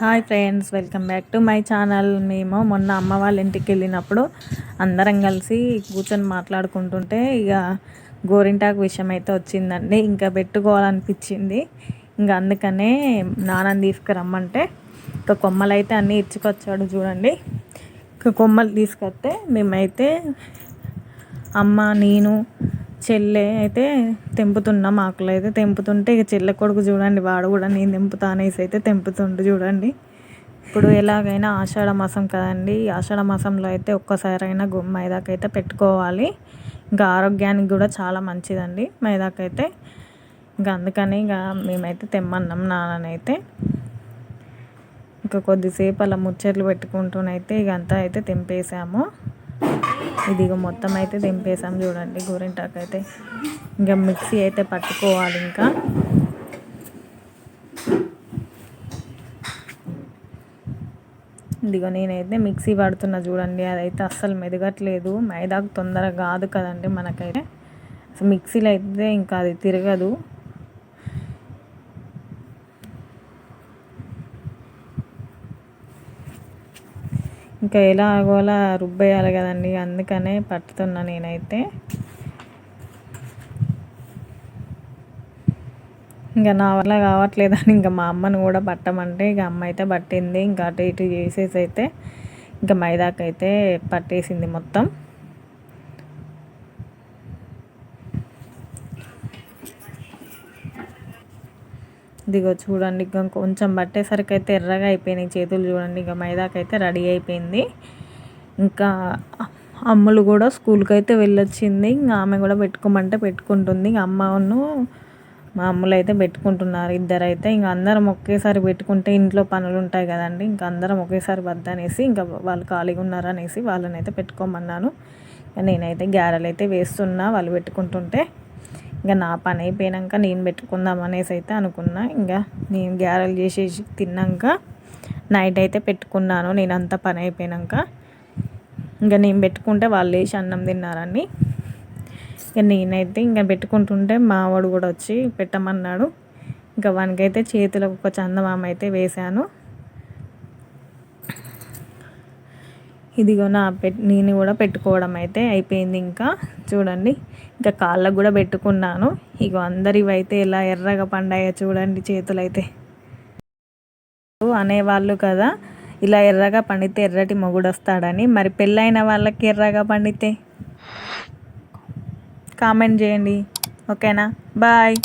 Hi friends welcome back to my channel. మేము మొన్న అమ్మ వాళ్ళ ఇంటికి వెళ్ళినప్పుడు అందరం కలిసి కూర్చొని మాట్లాడుకుంటుంటే ఇక గోరింటాకు విషయం అయితే వచ్చిందండి. ఇంకా పెట్టుకోవాలనిపించింది. ఇంకా అందుకనే నాన్నని తీసుకురమ్మంటే ఇంకా కొమ్మలు అయితే అన్నీ ఇచ్చుకొచ్చాడు చూడండి. ఇంకా కొమ్మలు తీసుకొస్తే మేమైతే అమ్మ నేను చెల్లె అయితే తెంపుతున్నాం ఆకులు అయితే తెంపుతుంటే ఇక చెల్లె కొడుకు చూడండి వాడు కూడా నేను తెంపుతా అనేసి అయితే తెంపుతుండు చూడండి. ఇప్పుడు ఎలాగైనా ఆషాఢ మాసం కదండి ఆషాఢ మాసంలో అయితే ఒక్కసారైనా మైదాకైతే పెట్టుకోవాలి. ఇంకా ఆరోగ్యానికి కూడా చాలా మంచిదండి మైదాకైతే. ఇంకా అందుకని ఇక మేమైతే తెమ్మన్నాం నాన్ననైతే. ఇంకా కొద్దిసేపు అలా ముచ్చట్లు పెట్టుకుంటూనైతే ఇక అంతా అయితే తెంపేసాము. ఇదిగో మొత్తం అయితే దింపేసాం చూడండి గోరింటాకు అయితే ఇంకా మిక్సీ అయితే పట్టుకోవాలి ఇంకా. ఇదిగో నేనైతే మిక్సీ పడుతున్నా చూడండి అదైతే అస్సలు మెదగట్లేదు. మైదాకు తొందరగా కాదు కదండి మనకైతే. అసలు మిక్సీలో అయితే ఇంకా అది తిరగదు. ఇంకా ఎలా ఆగోలా రుబ్బేయాలి కదండి అందుకనే పట్టుతున్నా నేనైతే. ఇంకా నా వల్ల కావట్లేదని ఇంకా మా అమ్మను కూడా పట్టమంటే ఇక అమ్మ అయితే పట్టింది. ఇంకా అటు ఇటు చేసేసి అయితే ఇంకా మైదాకైతే పట్టేసింది మొత్తం. ఇదిగో చూడండి ఇంకా కొంచెం పట్టేసరికి అయితే ఎర్రగా అయిపోయినాయి చేతులు చూడండి ఇంకా మైదాకైతే రెడీ అయిపోయింది. ఇంకా అమ్ములు కూడా స్కూల్కి అయితే వెళ్ళొచ్చింది. ఇంకా ఆమె కూడా పెట్టుకోమంటే పెట్టుకుంటుంది. ఇంకా అమ్మను మా అమ్ములు అయితే పెట్టుకుంటున్నారు ఇద్దరు అయితే ఇంకా అందరం ఒకేసారి పెట్టుకుంటే ఇంట్లో పనులు ఉంటాయి కదండి. ఇంకా అందరం ఒకేసారి వద్దనేసి ఇంకా వాళ్ళు ఖాళీగా ఉన్నారనేసి వాళ్ళని అయితే పెట్టుకోమన్నాను నేనైతే గ్యారెలు అయితే వేస్తున్నా వాళ్ళు పెట్టుకుంటుంటే. ఇంకా నా పని అయిపోయాక నేను పెట్టుకుందాం అనేసి అయితే అనుకున్నా. ఇంకా నేను గ్యారెలు చేసేసి తిన్నాక నైట్ అయితే పెట్టుకున్నాను. నేను అంత పని అయిపోయాక ఇంకా నేను పెట్టుకుంటే వాళ్ళు వేసి అన్నం తిన్నారని. ఇక నేనైతే ఇంకా పెట్టుకుంటుంటే మావాడు కూడా వచ్చి పెట్టమన్నాడు. ఇంకా వానికైతే చేతిలో ఒక చందమామ అయితే వేశాను. ఇదిగో నా పెట్ నేను కూడా పెట్టుకోవడం అయితే అయిపోయింది ఇంకా. చూడండి ఇంకా కాళ్ళకు కూడా పెట్టుకున్నాను. ఇక అందరివి అయితే ఎలా ఎర్రగా పండాయో చూడండి చేతులైతే. అనేవాళ్ళు కదా ఇలా ఎర్రగా పండితే ఎర్రటి మొగుడు వస్తాడని మరి పెళ్ళైన వాళ్ళకి ఎర్రగా పండితే? కామెంట్ చేయండి. ఓకేనా? బాయ్.